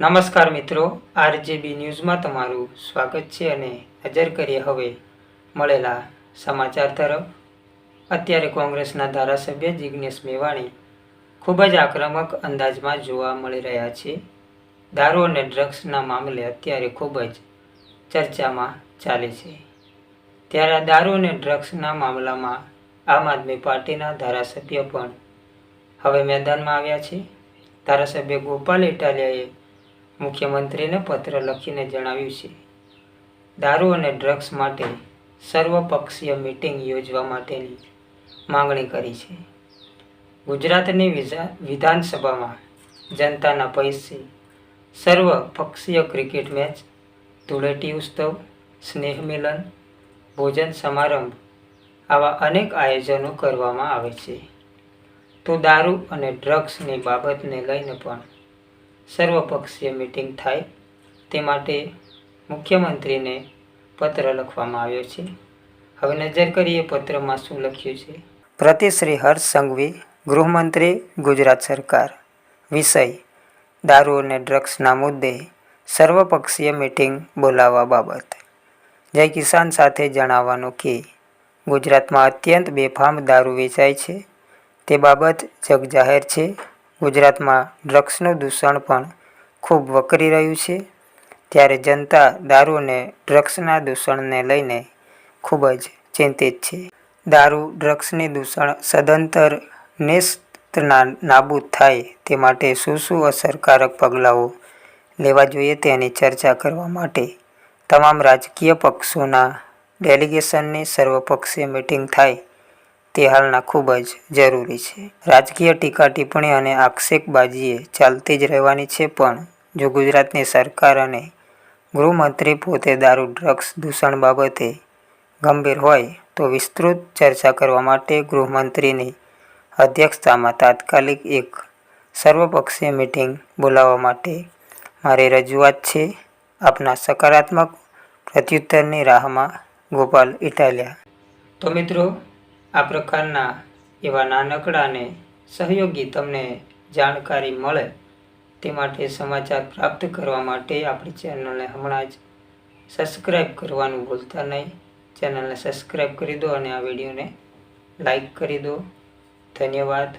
નમસ્કાર મિત્રો, આરજેબી ન્યૂઝમાં તમારું સ્વાગત છે અને નજર કરીએ હવે મળેલા સમાચાર તરફ. અત્યારે કોંગ્રેસના ધારાસભ્ય જિજ્ઞેશ મેવાણી ખૂબ જ આક્રમક અંદાજમાં જોવા મળી રહ્યા છે. દારૂ અને ડ્રગ્સના મામલે અત્યારે ખૂબ જ ચર્ચામાં ચાલે છે. ત્યારે દારૂ અને ડ્રગ્સના મામલામાં આમ આદમી પાર્ટીના ધારાસભ્ય પણ હવે મેદાનમાં આવ્યા છે. ધારાસભ્ય ગોપાલ ઇટાલિયાએ મુખ્યમંત્રીને પત્ર લખીને જણાવ્યું છે. દારૂ અને ડ્રગ્સ માટે સર્વપક્ષીય મિટિંગ યોજવા માટેની માંગણી કરી છે. ગુજરાતની વિધાનસભામાં જનતાના પૈસે સર્વપક્ષીય ક્રિકેટ મેચ, ધૂળેટી ઉત્સવ, સ્નેહ મિલન, ભોજન સમારંભ આવા અનેક આયોજનો કરવામાં આવે છે. તો દારૂ અને ડ્રગ્સની બાબતને લઈને પણ સર્વપક્ષીય મિટિંગ થાય તે માટે મુખ્યમંત્રીને પત્ર લખવામાં આવ્યો છે. હવે નજર કરીએ પત્રમાં શું લખ્યું છે. પ્રતિ શ્રી હર્ષ સંઘવી, ગૃહમંત્રી, ગુજરાત સરકાર. વિષય, દારૂ અને ડ્રગ્સના મુદ્દે સર્વપક્ષીય મિટિંગ બોલાવવા બાબત. જય કિસાન સાથે જણાવવાનું કે, ગુજરાતમાં અત્યંત બેફામ દારૂ વેચાય છે. તે બાબત જગજાહેર છે. ગુજરાતમાં ડ્રગ્સનું દૂષણ પણ ખૂબ વકરી રહ્યું છે. ત્યારે જનતા દારૂ અને ડ્રગ્સના દૂષણને લઈને ખૂબ જ ચિંતિત છે. દારૂ ડ્રગ્સની દૂષણ સદંતર નેસ્તના નાબૂદ થાય તે માટે શું શું અસરકારક પગલાઓ લેવા જોઈએ તેની ચર્ચા કરવા માટે તમામ રાજકીય પક્ષોના ડેલિગેશનની સર્વપક્ષીય મિટિંગ થાય તે હાલના ખૂબ જ જરૂરી છે. રાજકીય ટીકા ટિપ્પણી અને આક્ષેપબાજીએ ચાલતી જ રહેવાની છે, પણ જો ગુજરાતની સરકાર અને ગૃહમંત્રી પોતે દારૂ, ડ્રગ્સ દૂષણ બાબતે ગંભીર હોય, તો વિસ્તૃત ચર્ચા કરવા માટે ગૃહમંત્રીની અધ્યક્ષતામાં તાત્કાલિક એક સર્વપક્ષીય મિટિંગ બોલાવવા માટે મારી રજૂઆત છે. આપના સકારાત્મક પ્રત્યુત્તરની રાહમાં ગોપાલ ઇટાલિયા. તો મિત્રો આ પ્રકારના એવા નાનકડાને સહયોગી તમને જાણકારી મળે તે માટે સમાચાર પ્રાપ્ત કરવા માટે આપણી ચેનલને હમણાં જ સબસ્ક્રાઈબ કરવાનું ભૂલતા નહીં. ચેનલને સબસ્ક્રાઈબ કરી દો અને આ વિડીયોને લાઈક કરી દો. ધન્યવાદ.